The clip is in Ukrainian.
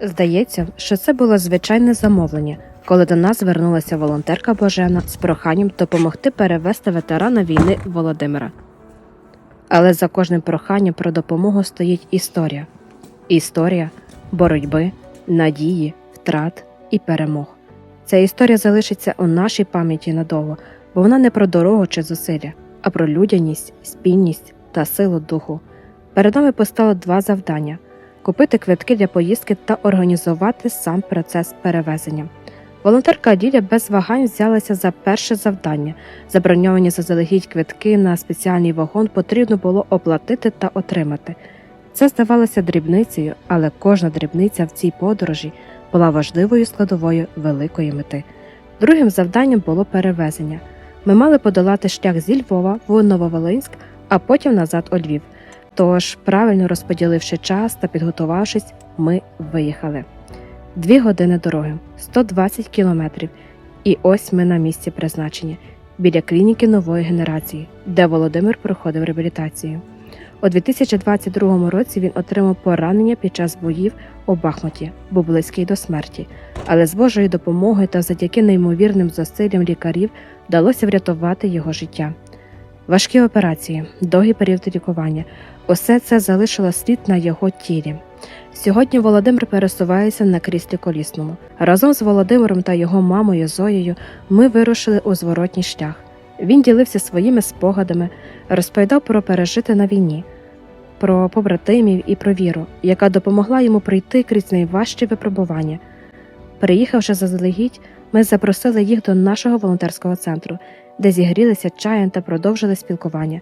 Здається, що це було звичайне замовлення, коли до нас звернулася волонтерка Божена з проханням допомогти перевести ветерана війни Володимира. Але за кожним проханням про допомогу стоїть історія історія боротьби, надії, втрат і перемог. Ця історія залишиться у нашій пам'яті надовго, бо вона не про дорогу чи зусилля, а про людяність, спільність та силу духу. Перед нами постало два завдання купити квитки для поїздки та організувати сам процес перевезення. Волонтерка Аділя без вагань взялася за перше завдання. Заброньовані заздалегідь квитки на спеціальний вагон потрібно було оплатити та отримати. Це здавалося дрібницею, але кожна дрібниця в цій подорожі була важливою складовою великої мети. Другим завданням було перевезення. Ми мали подолати шлях зі Львова в Нововолинськ, а потім назад у Львів. Тож, правильно розподіливши час та підготувавшись, ми виїхали. Дві години дороги, 120 кілометрів, і ось ми на місці призначення біля клініки нової генерації, де Володимир проходив реабілітацію. У 2022 році він отримав поранення під час боїв у Бахмуті, був близький до смерті, але з Божою допомогою та завдяки неймовірним зусиллям лікарів вдалося врятувати його життя. Важкі операції, довгий період лікування усе це залишило слід на його тілі. Сьогодні Володимир пересувається на кріслі колісному. Разом з Володимиром та його мамою Зоєю ми вирушили у зворотній шлях. Він ділився своїми спогадами, розповідав про пережити на війні, про побратимів і про віру, яка допомогла йому пройти крізь найважчі випробування. Приїхавши заздалегідь, ми запросили їх до нашого волонтерського центру, де зігрілися чаєм та продовжили спілкування.